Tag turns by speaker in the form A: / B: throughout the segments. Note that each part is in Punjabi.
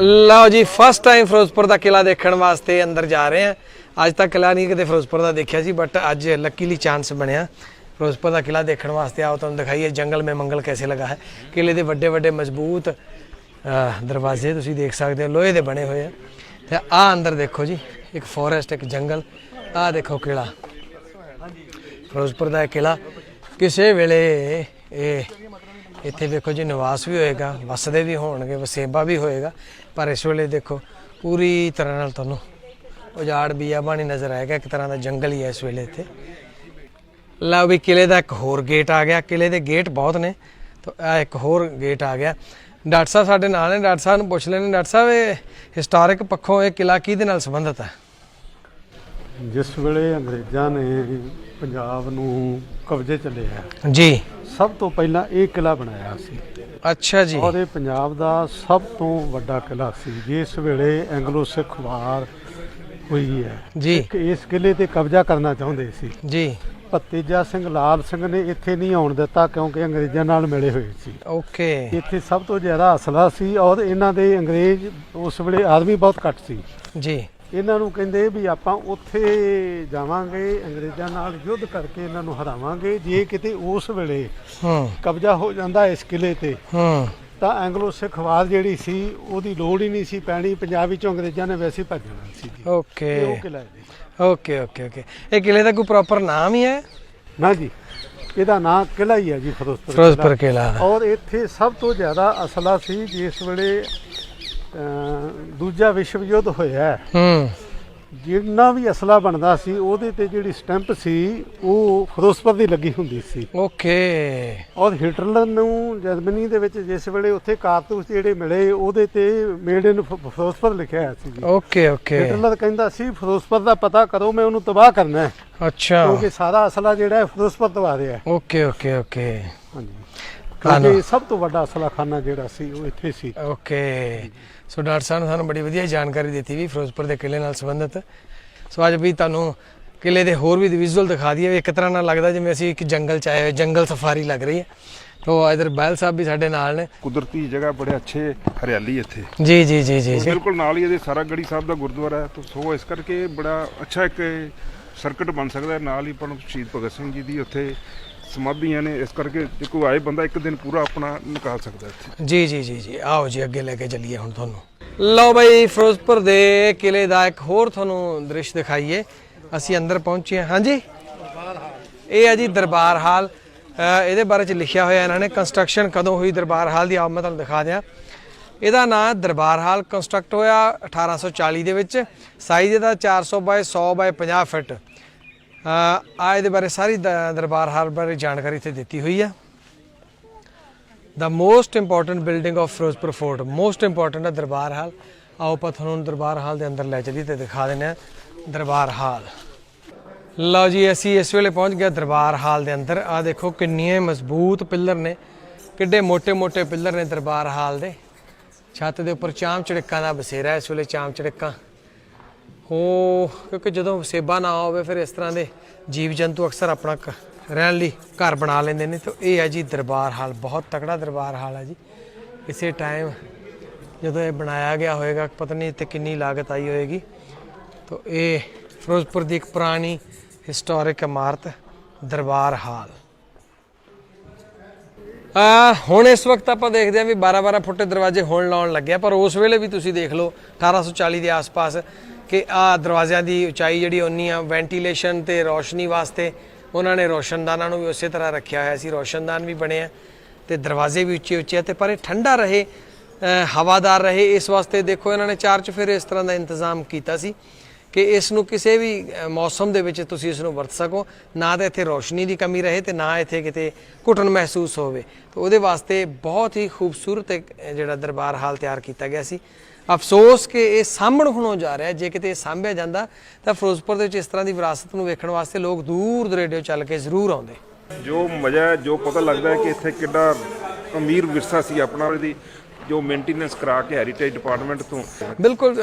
A: ਲਓ ਜੀ ਫਸਟ ਟਾਈਮ ਫਿਰੋਜ਼ਪੁਰ ਦਾ ਕਿਲਾ ਦੇਖਣ ਵਾਸਤੇ ਅੰਦਰ ਜਾ ਰਹੇ ਹਾਂ। ਅੱਜ ਤੱਕ ਕਿਲਾ ਨਹੀਂ ਕਦੇ ਫਿਰੋਜ਼ਪੁਰ ਦਾ ਦੇਖਿਆ ਸੀ ਬਟ ਅੱਜ ਲੱਕੀਲੀ ਚਾਂਸ ਬਣਿਆ। ਫਿਰੋਜ਼ਪੁਰ ਦਾ ਕਿਲਾ ਦੇਖਣ ਵਾਸਤੇ ਆਓ, ਤੁਹਾਨੂੰ ਦਿਖਾਈਏ ਜੰਗਲ ਮੇ ਮੰਗਲ ਕੈਸੇ ਲਗਾ ਹੈ। ਕਿਲੇ ਦੇ ਵੱਡੇ ਵੱਡੇ ਮਜ਼ਬੂਤ ਦਰਵਾਜ਼ੇ ਤੁਸੀਂ ਦੇਖ ਸਕਦੇ ਹੋ, ਲੋਹੇ ਦੇ ਬਣੇ ਹੋਏ ਆ। ਤੇ ਆ ਅੰਦਰ ਦੇਖੋ ਜੀ, ਇੱਕ ਫੋਰੈਸਟ ਇੱਕ ਜੰਗਲ, ਆ ਦੇਖੋ ਕਿਲਾ ਫਿਰੋਜ਼ਪੁਰ ਦਾ ਇਹ ਕਿਲਾ ਕਿਸੇ ਵੇਲੇ ਇਹ ਇੱਥੇ ਦੇਖੋ ਜੀ ਨਿਵਾਸ ਵੀ ਹੋਏਗਾ, ਵਸਦੇ ਵੀ ਹੋਣਗੇ, ਵਸੇਬਾ ਵੀ ਹੋਏਗਾ, ਪਰ ਇਸ ਵੇਲੇ ਦੇਖੋ ਪੂਰੀ ਤਰ੍ਹਾਂ ਨਾਲ ਤੁਹਾਨੂੰ ਉਜਾੜ ਬੀਆਬਾਨੀ ਨਜ਼ਰ ਆਏਗਾ, ਇੱਕ ਤਰ੍ਹਾਂ ਦਾ ਜੰਗਲ ਹੀ ਹੈ ਇਸ ਵੇਲੇ ਇੱਥੇ। ਲਓ ਵੀ ਕਿਲੇ ਦਾ ਇੱਕ ਹੋਰ ਗੇਟ ਆ ਗਿਆ, ਕਿਲੇ ਦੇ ਗੇਟ ਬਹੁਤ ਨੇ, ਤਾਂ ਇਹ ਇੱਕ ਹੋਰ ਗੇਟ ਆ ਗਿਆ। ਡਾਕਟਰ ਸਾਹਿਬ ਸਾਡੇ ਨਾਲ ਨੇ, ਡਾਕਟਰ ਸਾਹਿਬ ਨੂੰ ਪੁੱਛ ਲੈਣੇ ਡਾਕਟਰ ਸਾਹਿਬ, ਇਹ ਹਿਸਟੋਰਿਕ ਪੱਖੋਂ ਇਹ ਕਿਲਾ ਕਿਹਦੇ ਨਾਲ ਸੰਬੰਧਿਤ ਹੈ?
B: ਜਿਸ ਵੇਲੇ ਅੰਗਰੇਜ਼ਾਂ ਨੇ ਪੰਜਾਬ ਨੂੰ ਕਬਜ਼ੇ ਚ ਲਿਆ
A: ਜੀ।
B: ਸਭ ਤੋਂ ਪਹਿਲਾਂ ਇਹ ਕਿਲਾ ਬਣਾਇਆ ਸੀ।
A: ਅੱਛਾ ਜੀ।
B: ਔਰ ਇਹ ਪੰਜਾਬ ਦਾ ਸਭ ਤੋਂ ਵੱਡਾ ਕਿਲਾ ਸੀ ਜਿਸ ਵੇਲੇ ਐਂਗਲੋ ਸਿੱਖ ਵਾਰ ਹੋਈ ਹੈ।
A: ਜੀ।
B: ਇਸ ਕਿਲੇ ਤੇ ਕਬਜ਼ਾ ਕਰਨਾ ਚਾਹੁੰਦੇ ਸੀ।
A: ਜੀ।
B: ਭਤੀਜਾ ਸਿੰਘ ਲਾਲ ਸਿੰਘ ਨੇ ਇੱਥੇ ਨਹੀਂ ਆਉਣ ਦਿੱਤਾ ਕਿਉਂਕਿ ਅੰਗਰੇਜ਼ਾਂ ਨਾਲ ਮਿਲੇ ਹੋਏ ਸੀ।
A: ਓਕੇ।
B: ਇੱਥੇ ਸਭ ਤੋਂ ਜ਼ਿਆਦਾ ਅਸਲਾ ਸੀ ਔਰ ਇਹਨਾਂ ਦੇ ਅੰਗਰੇਜ਼ ਉਸ ਵੇਲੇ ਆਦਮੀ ਬਹੁਤ ਘੱਟ ਸੀ।
A: ਜੀ।
B: ਇਹਨਾਂ ਨੂੰ ਕਹਿੰਦੇ ਵੀ ਆਪਾਂ ਉੱਥੇ ਜਾਵਾਂਗੇ ਅੰਗਰੇਜ਼ਾਂ ਨਾਲ ਯੁੱਧ ਕਰਕੇ ਇਹਨਾਂ ਨੂੰ ਹਰਾਵਾਂਗੇ। ਜੇ ਕਿਤੇ ਉਸ ਵੇਲੇ
A: ਹੂੰ।
B: ਕਬਜ਼ਾ ਹੋ ਜਾਂਦਾ ਇਸ ਕਿਲੇ ਤੇ
A: ਹੂੰ।
B: ਤਾਂ ਐਂਗਲੋ ਸਿੱਖ ਵਾਰ ਜਿਹੜੀ ਸੀ ਉਹਦੀ ਲੋੜ ਹੀ ਨਹੀਂ ਸੀ ਪੈਣੀ। ਪੰਜਾਬ ਵਿੱਚੋਂ ਅੰਗਰੇਜ਼ਾਂ ਨੇ ਵੈਸੇ ਹੀ ਭੱਜਣਾ ਸੀ ਜੀ।
A: ਓਕੇ।
B: ਇਹ ਉਹ ਕਿਲਾ ਹੈ ਜੀ।
A: Okay okay okay. ਇਹ ਕਿਲੇ ਦਾ ਕੋਈ ਪ੍ਰੋਪਰ ਨਾਮ ਹੀ ਹੈ?
B: ਨਾ ਜੀ ਇਹਦਾ ਨਾਂ ਕਿਲਾ ਹੀ ਹੈ ਜੀ ਫਿਰੋਜ਼ਪੁਰ
A: ਫਿਰੋਜ਼ਪੁਰ ਕਿਲਾ।
B: ਔਰ ਇੱਥੇ ਸਭ ਤੋਂ ਜ਼ਿਆਦਾ ਅਸਲਾ ਸੀ ਜਿਸ ਵੇਲੇ ਦੂਜਾ ਵਿਸ਼ਵ ਯੁੱਧ ਹੋਇਆ ਹੈ। ਜਿੰਨਾ ਵੀ ਅਸਲਾ ਬਣਦਾ ਸੀ ਉਹਦੇ ਤੇ ਜਿਹੜੀ ਸਟੈਂਪ ਸੀ ਉਹ ਫਿਰੋਜ਼ਪੁਰ ਦੀ ਲੱਗੀ ਹੁੰਦੀ ਸੀ।
A: ਓਕੇ।
B: ਔਰ ਹਿਟਲਰ ਨੂੰ ਜਰਮਨੀ ਦੇ ਵਿੱਚ ਜਿਸ ਵੇਲੇ ਉੱਥੇ ਕਾਰਤੂਸ ਜਿਹੜੇ ਮਿਲੇ ਉਹਦੇ ਤੇ ਮੇਡ ਇਨ ਫਿਰੋਜ਼ਪੁਰ ਲਿਖਿਆ ਹੋਇਆ ਸੀ
A: ਓਕੇ ਓਕੇ।
B: ਹਿਟਲਰ ਕਹਿੰਦਾ ਸੀ ਫਿਰੋਜ਼ਪੁਰ ਦਾ ਪਤਾ ਕਰੋ ਮੈਂ ਉਹਨੂੰ ਤਬਾਹ ਕਰਨਾ ਹੈ।
A: ਅੱਛਾ।
B: ਕਿਉਂਕਿ ਸਾਰਾ ਅਸਲਾ ਜਿਹੜਾ ਹੈ ਫਿਰੋਜ਼ਪੁਰ ਤੋਂ ਆ ਰਿਹਾ
A: ਓਕੇ ਓਕੇ ਓਕੇ।
B: ਹਾਂਜੀ। ਕਿਉਂਕਿ ਸਭ ਤੋਂ ਵੱਡਾ ਅਸਲਾ ਖਾਨਾ ਜਿਹੜਾ ਸੀ ਉਹ ਇੱਥੇ ਸੀ।
A: ਓਕੇ। ਸੋ ਡਾਕਟਰ ਸਾਹਿਬ ਨੇ ਸਾਨੂੰ ਬੜੀ ਵਧੀਆ ਜਾਣਕਾਰੀ ਦਿੱਤੀ ਵੀ ਫਿਰੋਜ਼ਪੁਰ ਦੇ ਕਿਲੇ ਨਾਲ ਸੰਬੰਧਿਤ। ਸੋ ਅੱਜ ਵੀ ਤੁਹਾਨੂੰ ਕਿਲੇ ਦੇ ਹੋਰ ਵੀ ਵਿਜ਼ੂਅਲ ਦਿਖਾ ਦਈਏ ਇੱਕ ਤਰ੍ਹਾਂ ਨਾਲ ਲੱਗਦਾ ਜਿਵੇਂ ਅਸੀਂ ਇੱਕ ਜੰਗਲ ਚ ਆਏ ਹੋਏ ਜੰਗਲ ਸਫਾਰੀ ਲੱਗ ਰਹੀ ਹੈ। ਤੋ ਇਧਰ ਬੈਲ ਸਾਹਿਬ ਵੀ ਸਾਡੇ ਨਾਲ ਨੇ।
C: ਕੁਦਰਤੀ ਜਗ੍ਹਾ ਬੜੇ ਅੱਛੇ ਹਰਿਆਲੀ ਇੱਥੇ।
A: ਜੀ ਜੀ ਜੀ ਜੀ
C: ਬਿਲਕੁਲ ਨਾਲ ਹੀ ਇਹਦੇ ਸਾਰਾ ਗੜੀ ਸਾਹਿਬ ਦਾ ਗੁਰਦੁਆਰਾ ਹੈ। ਤਾਂ ਸੋ ਇਸ ਕਰਕੇ ਬੜਾ ਅੱਛਾ ਇੱਕ ਸਰਕਟ ਬਣ ਸਕਦਾ ਹੈ। ਨਾਲ ਹੀ ਆਪਾਂ ਨੂੰ ਸ਼ਹੀਦ ਭਗਤ ਸਿੰਘ ਜੀ ਦੀ ਉੱਥੇ ਸਮਾਧੀਆਂ ਨੇ, ਇਸ ਕਰਕੇ ਜੇ ਕੋਈ ਆਏ ਬੰਦਾ, ਇੱਕ ਦਿਨ ਪੂਰਾ ਆਪਣਾ ਨਿਕਾਲ ਸਕਦਾ ਇੱਥੇ।
A: ਜੀ ਜੀ ਜੀ ਜੀ। ਆਓ ਜੀ, ਅੱਗੇ ਲੈ ਕੇ ਚੱਲੀਏ ਹੁਣ ਤੁਹਾਨੂੰ। ਲਓ ਬਈ, ਫਿਰੋਜ਼ਪੁਰ ਦੇ ਕਿਲੇ ਦਾ ਇੱਕ ਹੋਰ ਤੁਹਾਨੂੰ ਦ੍ਰਿਸ਼ ਦਿਖਾਈਏ। ਅਸੀਂ ਅੰਦਰ ਪਹੁੰਚੇ ਹਾਂ। ਹਾਂਜੀ? ਇਹ ਹੈ ਜੀ ਦਰਬਾਰ ਹਾਲ। ਇਹਦੇ ਬਾਰੇ ਚ ਲਿਖਿਆ ਹੋਇਆ ਇਹਨਾਂ ਨੇ ਕੰਸਟਰਕਸ਼ਨ ਕਦੋਂ ਹੋਈ ਦਰਬਾਰ ਹਾਲ ਦੀ? ਆਓ ਮੈਂ ਤੁਹਾਨੂੰ ਦਿਖਾ ਦਿਆਂ। ਇਹਦਾ ਨਾਮ ਦਰਬਾਰ ਹਾਲ। ਕੰਸਟਰਕਟ ਹੋਇਆ 1840 ਦੇ ਵਿੱਚ। ਸਾਈਜ਼ ਇਹਦਾ 400 ਬਾਏ 100 ਬਾਏ 50 ਫੁੱਟ ਆਏ ਦੇ ਬਾਰੇ ਸਾਰੀ ਦਰਬਾਰ ਹਾਲ ਬਾਰੇ ਜਾਣਕਾਰੀ ਇੱਥੇ ਦਿੱਤੀ ਹੋਈ ਆ ਦਾ most important building of Firozpur fort most important ਆ ਦਰਬਾਰ ਹਾਲ। ਆਓ ਆਪਾਂ ਤੁਹਾਨੂੰ ਦਰਬਾਰ ਹਾਲ ਦੇ ਅੰਦਰ ਲੈ ਚਲੀ ਤੇ ਦਿਖਾ ਦਿੰਨੇ ਆ ਦਰਬਾਰ ਹਾਲ। ਲਓ ਜੀ, ਅਸੀਂ ਇਸ ਵੇਲੇ ਪਹੁੰਚ ਗਏ ਦਰਬਾਰ ਹਾਲ ਦੇ ਅੰਦਰ। ਆ ਦੇਖੋ ਕਿੰਨੇ ਮਜ਼ਬੂਤ ਪਿੱਲਰ ਨੇ, ਕਿੱਡੇ ਮੋਟੇ ਮੋਟੇ ਪਿੱਲਰ ਨੇ ਦਰਬਾਰ ਹਾਲ ਦੇ। ਛੱਤ ਦੇ ਉੱਪਰ ਚਾਮ ਚੜਕਾਂ ਦਾ ਬਸੇਰਾ ਇਸ ਵੇਲੇ ਚਾਮ ਚੜਕਾਂ ਹੋ, ਕਿਉਂਕਿ ਜਦੋਂ ਸੇਬਾ ਨਾ ਹੋਵੇ ਫਿਰ ਇਸ ਤਰ੍ਹਾਂ ਦੇ ਜੀਵ ਜੰਤੂ ਅਕਸਰ ਆਪਣਾ ਕ- ਰਹਿਣ ਲਈ ਘਰ ਬਣਾ ਲੈਂਦੇ ਨੇ। ਤੇ ਇਹ ਹੈ ਜੀ ਦਰਬਾਰ ਹਾਲ, ਬਹੁਤ ਤਕੜਾ ਦਰਬਾਰ ਹਾਲ ਹੈ ਜੀ। ਇਸੇ ਟਾਈਮ ਜਦੋਂ ਇਹ ਬਣਾਇਆ ਗਿਆ ਹੋਵੇਗਾ ਪਤਾ ਨਹੀਂ ਤੇ ਕਿੰਨੀ ਲਾਗਤ ਆਈ ਹੋਏਗੀ। ਤਾਂ ਇਹ ਫਿਰੋਜ਼ਪੁਰ ਦੀ ਇੱਕ ਪੁਰਾਣੀ ਹਿਸਟੋਰਿਕ ਇਮਾਰਤ, ਦਰਬਾਰ ਹਾਲ। ਆ, ਹੁਣ ਇਸ ਵਕਤ ਆਪਾਂ ਦੇਖਦੇ ਹਾਂ ਵੀ 12-12 ਫੁੱਟ ਦਰਵਾਜ਼ੇ ਹੁਣ ਲਾਉਣ ਲੱਗਿਆ ਪਰ ਉਸ ਵੇਲੇ ਵੀ ਤੁਸੀਂ ਦੇਖ ਲਓ 1840 ਦੇ ਆਸ-ਪਾਸ ਕਿ ਆ ਦਰਵਾਜ਼ਿਆਂ ਦੀ ਉਚਾਈ ਜਿਹੜੀ ਉਨੀ ਆ, ਵੈਂਟੀਲੇਸ਼ਨ ਤੇ ਰੋਸ਼ਨੀ ਵਾਸਤੇ ਉਹਨਾਂ ਨੇ ਰੋਸ਼ਨਦਾਨਾਂ ਨੂੰ ਵੀ ਉਸੇ ਤਰ੍ਹਾਂ ਰੱਖਿਆ ਹੋਇਆ ਸੀ। ਰੋਸ਼ਨਦਾਨ ਵੀ ਬਣੇ ਆ ਤੇ ਦਰਵਾਜ਼ੇ ਵੀ ਉੱਚੇ ਉੱਚੇ ਆ ਤੇ ਪਰ ਇਹ ਠੰਡਾ ਰਹੇ ਹਵਾਦਾਰ ਰਹੇ, ਇਸ ਵਾਸਤੇ ਦੇਖੋ ਇਹਨਾਂ ਨੇ ਚਾਰ ਚਫੇਰੇ ਇਸ ਤਰ੍ਹਾਂ ਦਾ ਇੰਤਜ਼ਾਮ ਕੀਤਾ ਸੀ। ਕਿ ਇਸ ਨੂੰ ਕਿਸੇ ਵੀ ਮੌਸਮ ਦੇ ਵਿੱਚ ਤੁਸੀਂ ਇਸ ਨੂੰ ਵਰਤ ਸਕੋ। ਨਾ ਤਾਂ ਇੱਥੇ ਰੋਸ਼ਨੀ ਦੀ ਕਮੀ ਰਹੇ ਤੇ ਨਾ ਇੱਥੇ ਕਿਤੇ ਘੁਟਣ ਮਹਿਸੂਸ ਹੋਵੇ। ਤੇ ਉਹਦੇ ਵਾਸਤੇ ਬਹੁਤ ਹੀ ਖੂਬਸੂਰਤ ਜਿਹੜਾ ਦਰਬਾਰ ਹਾਲ ਤਿਆਰ ਕੀਤਾ ਗਿਆ ਸੀ। ਅਫਸੋਸ ਕਿ ਇਹ ਸਾਂਭਣ ਹੋਣੋਂ ਜਾ ਰਿਹਾ ਜੇ ਕਿਤੇ ਸਾਂਭਿਆ ਜਾਂਦਾ, ਤਾਂ ਫਿਰੋਜ਼ਪੁਰ ਦੇ ਵਿੱਚ ਇਸ ਤਰ੍ਹਾਂ ਦੀ ਵਿਰਾਸਤ ਨੂੰ ਵੇਖਣ ਵਾਸਤੇ ਲੋਕ ਦੂਰ ਦਰੇਡੇ ਚੱਲ ਕੇ ਜ਼ਰੂਰ ਆਉਂਦੇ।
C: ਜੋ ਮਜ਼ਾ ਜੋ ਪਤਾ ਲੱਗਦਾ ਹੈ ਕਿ ਇੱਥੇ ਕਿੱਡਾ ਅਮੀਰ ਵਿਰਸਾ ਸੀ ਆਪਣਾ। ਇਹਦੀ ਜੋ ਮੇਨਟੇਨੈਂਸ ਕਰਾ ਕੇ ਹੈਰੀਟੇਜ ਡਿਪਾਰਟਮੈਂਟ ਤੋਂ।
A: ਬਿਲਕੁਲ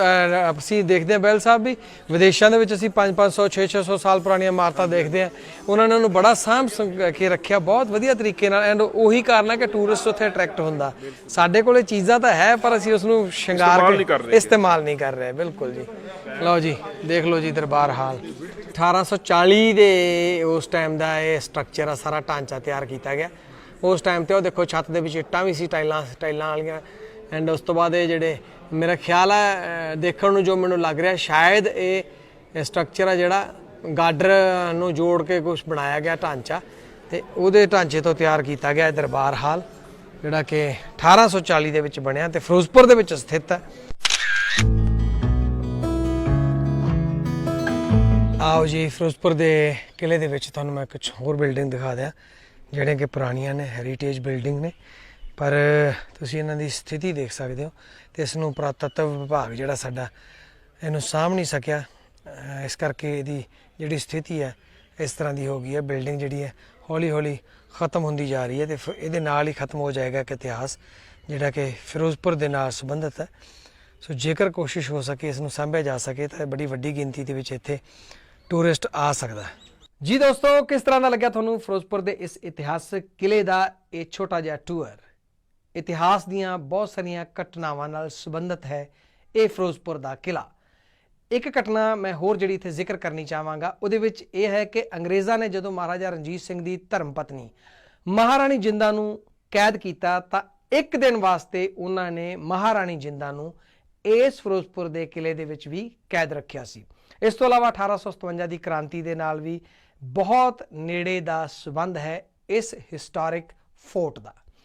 A: ਅਸੀਂ ਦੇਖਦੇ ਹਾਂ ਬੈਲ ਸਾਹਿਬ ਵੀ। ਵਿਦੇਸ਼ਾਂ ਦੇ ਵਿੱਚ ਅਸੀਂ 5-500 6-600 ਸਾਲ ਪੁਰਾਣੀਆਂ ਇਮਾਰਤਾਂ ਦੇਖਦੇ ਹਾਂ। ਉਹਨਾਂ ਨੇ ਉਹਨੂੰ ਬੜਾ ਸਾਂਭ ਕੇ ਰੱਖਿਆ ਬਹੁਤ ਵਧੀਆ ਤਰੀਕੇ ਨਾਲ। ਐਂਡ ਉਹੀ ਕਾਰਨ ਹੈ ਕਿ ਟੂਰਿਸਟ ਉੱਥੇ ਅਟਰੈਕਟ ਹੁੰਦਾ। ਸਾਡੇ ਕੋਲੇ ਚੀਜ਼ਾਂ ਤਾਂ ਹੈ ਪਰ ਅਸੀਂ ਉਸ ਨੂੰ ਸ਼ਿੰਗਾਰ।
C: ਇਸਤੇਮਾਲ ਨਹੀਂ ਕਰ ਰਹੇ।
A: ਬਿਲਕੁਲ ਜੀ। ਲਓ ਜੀ ਦੇਖ ਲਓ ਜੀ ਦਰਬਾਰ ਹਾਲ। 1840 ਦੇ ਉਸ ਟਾਈਮ ਦਾ ਇਹ ਸਟਰਕਚਰ ਆ ਸਾਰਾ ਢਾਂਚਾ ਤਿਆਰ ਕੀਤਾ ਗਿਆ। ਉਸ ਟਾਈਮ ਤੇ ਉਹ ਦੇਖੋ ਛੱਤ ਦੇ ਵਿੱਚ ਇੱਟਾਂ ਵੀ ਸੀ, ਟਾਈਲਾਂ ਟਾਈਲਾਂ ਵਾਲੀਆਂ। ਐਂਡ ਉਸ ਤੋਂ ਬਾਅਦ ਇਹ ਜਿਹੜੇ ਮੇਰਾ ਖਿਆਲ ਹੈ ਦੇਖਣ ਨੂੰ ਜੋ ਮੈਨੂੰ ਲੱਗ ਰਿਹਾ, ਸ਼ਾਇਦ ਇਹ ਸਟਰਕਚਰ ਆ ਜਿਹੜਾ ਗਾਡਰ ਨੂੰ ਜੋੜ ਕੇ ਕੁਝ ਬਣਾਇਆ ਗਿਆ ਢਾਂਚਾ। ਤੇ ਉਹਦੇ ਢਾਂਚੇ ਤੋਂ ਤਿਆਰ ਕੀਤਾ ਗਿਆ ਦਰਬਾਰ ਹਾਲ, ਜਿਹੜਾ ਕਿ 1840 ਦੇ ਵਿੱਚ ਬਣਿਆ ਤੇ ਫਿਰੋਜ਼ਪੁਰ ਦੇ ਵਿੱਚ ਸਥਿਤ ਹੈ। ਆਓ ਜੀ, ਫਿਰੋਜ਼ਪੁਰ ਦੇ ਕਿਲੇ ਦੇ ਵਿੱਚ ਤੁਹਾਨੂੰ ਮੈਂ ਕੁਝ ਹੋਰ ਬਿਲਡਿੰਗ ਦਿਖਾ ਦਿਆਂ। ਜਿਹੜੇ ਕਿ ਪੁਰਾਣੀਆਂ ਨੇ ਹੈਰੀਟੇਜ ਬਿਲਡਿੰਗ ਨੇ। ਪਰ ਤੁਸੀਂ ਇਹਨਾਂ ਦੀ ਸਥਿਤੀ ਦੇਖ ਸਕਦੇ ਹੋ ਤੇ ਇਸ ਨੂੰ ਪੁਰਾਤੱਤਵ ਵਿਭਾਗ ਜਿਹੜਾ ਸਾਡਾ ਇਹਨੂੰ ਸਾਂਭ ਨਹੀਂ ਸਕਿਆ। ਇਸ ਕਰਕੇ ਇਹਦੀ ਜਿਹੜੀ ਸਥਿਤੀ ਹੈ, ਇਸ ਤਰ੍ਹਾਂ ਦੀ ਹੋ ਗਈ ਹੈ। ਬਿਲਡਿੰਗ ਜਿਹੜੀ ਹੈ ਹੌਲੀ ਹੌਲੀ ਖਤਮ ਹੁੰਦੀ ਜਾ ਰਹੀ ਹੈ ਤੇ ਫਿਰ ਇਹਦੇ ਨਾਲ ਹੀ ਖਤਮ ਹੋ ਜਾਏਗਾ ਇੱਕ ਇਤਿਹਾਸ, ਜਿਹੜਾ ਕਿ ਫਿਰੋਜ਼ਪੁਰ ਦੇ ਨਾਲ ਸੰਬੰਧਿਤ ਹੈ। ਸੋ ਜੇਕਰ ਕੋਸ਼ਿਸ਼ ਹੋ ਸਕੇ ਇਸ ਨੂੰ ਸਾਂਭਿਆ ਜਾ ਸਕੇ ਤਾਂ ਬੜੀ ਵੱਡੀ ਗਿਣਤੀ ਦੇ ਵਿੱਚ ਇੱਥੇ ਟੂਰਿਸਟ ਆ ਸਕਦਾ ਹੈ। ਜੀ ਦੋਸਤੋ, ਕਿਸ ਤਰ੍ਹਾਂ ਦਾ ਲੱਗਿਆ ਤੁਹਾਨੂੰ ਫਿਰੋਜ਼ਪੁਰ ਦੇ ਇਸ ਇਤਿਹਾਸਕ ਕਿਲੇ ਦਾ ਇਹ ਛੋਟਾ ਜਿਹਾ ਟੂਰ ਇਤਿਹਾਸ ਦੀਆਂ ਬਹੁਤ ਸਾਰੀਆਂ ਘਟਨਾਵਾਂ ਨਾਲ ਸੰਬੰਧਿਤ ਹੈ ਇਹ ਫਿਰੋਜ਼ਪੁਰ ਦਾ ਕਿਲਾ। ਇੱਕ ਘਟਨਾ ਮੈਂ ਹੋਰ ਜਿਹੜੀ ਇੱਥੇ ਜ਼ਿਕਰ ਕਰਨੀ ਚਾਹਾਂਗਾ, ਉਹਦੇ ਵਿੱਚ ਇਹ ਹੈ ਕਿ ਅੰਗਰੇਜ਼ਾਂ ਨੇ ਜਦੋਂ ਮਹਾਰਾਜਾ ਰਣਜੀਤ ਸਿੰਘ ਦੀ ਧਰਮ ਪਤਨੀ ਮਹਾਰਾਣੀ ਜਿੰਦਾ ਨੂੰ ਕੈਦ ਕੀਤਾ, ਤਾਂ ਇੱਕ ਦਿਨ ਵਾਸਤੇ ਉਹਨਾਂ ਨੇ ਮਹਾਰਾਣੀ ਜਿੰਦਾ ਨੂੰ ਇਸ ਫਿਰੋਜ਼ਪੁਰ ਦੇ ਕਿਲੇ ਦੇ ਵਿੱਚ ਵੀ ਕੈਦ ਰੱਖਿਆ ਸੀ। ਇਸ ਤੋਂ ਇਲਾਵਾ 1857 ਦੀ ਕ੍ਰਾਂਤੀ ਦੇ ਨਾਲ ਵੀ ਬਹੁਤ ਨੇੜੇ ਦਾ ਸਬੰਧ ਹੈ ਇਸ ਹਿਸਟੋਰਿਕ ਫੋਰਟ ਦਾ।